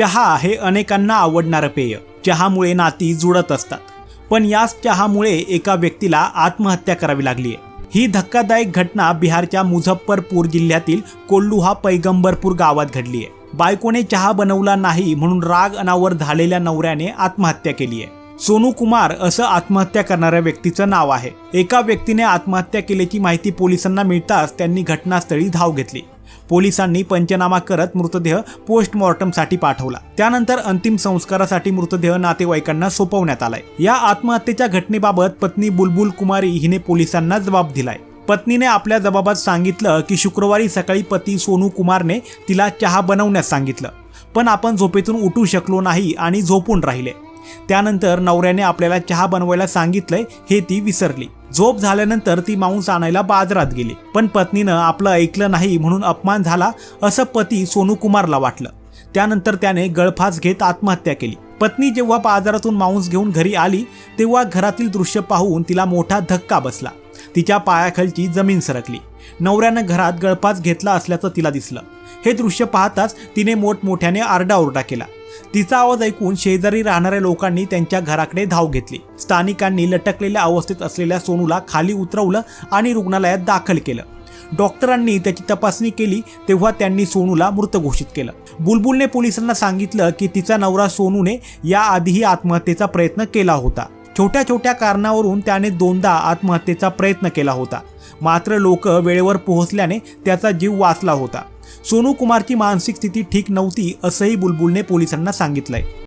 चहा हे अनेकांना आवडणारं पेय. चहामुळे नाती जुळत असतात. पण याच चहामुळे एका व्यक्तीला आत्महत्या करावी लागली आहे ही धक्कादायक घटना बिहारच्या मुझफ्फरपूर जिल्ह्यातील कोल्लुहा पैगंबरपूर गावात घडली आहे बायकोने चहा बनवला नाही म्हणून राग अनावर झालेल्या नवऱ्याने आत्महत्या केली आहे सोनू कुमार असं आत्महत्या करणाऱ्या व्यक्तीचं नाव आहे. एका व्यक्तीने आत्महत्या केल्याची माहिती पोलिसांना मिळताच त्यांनी घटनास्थळी धाव घेतली. पोलिसांनी पंचनामा करत मृतदेह पोस्टमॉर्टमसाठी पाठवला. त्यानंतर अंतिम संस्कारासाठी मृतदेह नातेवाईकांना सोपवण्यात आलाय. या आत्महत्येच्या घटनेबाबत पत्नी बुलबुल कुमारी हिने पोलिसांना जबाब दिलाय. पत्नीने आपल्या जबाबात सांगितलं की शुक्रवारी सकाळी पती सोनू कुमारने तिला चहा बनवण्यास सांगितलं. पण आपण झोपेतून उठू शकलो नाही आणि झोपून राहिले. त्यानंतर नवऱ्याने आपल्याला चहा बनवायला सांगितलंय हे ती विसरली. झोप झाल्यानंतर ती मांस आणायला बाजारात गेली. पण पत्नीनं आपलं ऐकलं नाही म्हणून अपमान झाला असं पती सोनू कुमारला वाटलं. त्यानंतर त्याने गळफास घेत आत्महत्या केली. पत्नी जेव्हा बाजारातून मांस घेऊन घरी आली तेव्हा घरातील दृश्य पाहून तिला मोठा धक्का बसला. तिच्या पायाखालची जमीन सरकली. नवऱ्यानं घरात गळफास घेतला असल्याचं तिला दिसलं. हे दृश्य पाहताच तिने मोठमोठ्याने आरडाओरडा केला. तिचा आवाज ऐकून शेजारी राहणाऱ्या लोकांनी त्यांच्या घराकडे धाव घेतली. स्थानिकांनी लटकलेल्या अवस्थेत असलेल्या सोनूला खाली उतरवलं आणि रुग्णालयात दाखल केलं. डॉक्टरांनी त्याची तपासणी केली तेव्हा त्यांनी सोनूला मृत घोषित केलं. बुलबुलने पोलिसांना सांगितलं की तिचा नवरा सोनूने याआधीही आत्महत्येचा प्रयत्न केला होता. छोट्या छोट्या कारणावरून त्याने दोनदा आत्महत्येचा प्रयत्न केला होता. मात्र लोक वेळेवर पोहोचल्याने त्याचा जीव वाचला होता. सोनू कुमारची मानसिक स्थिती ठीक नव्हती असंही बुलबुलने पोलिसांना सांगितलंय.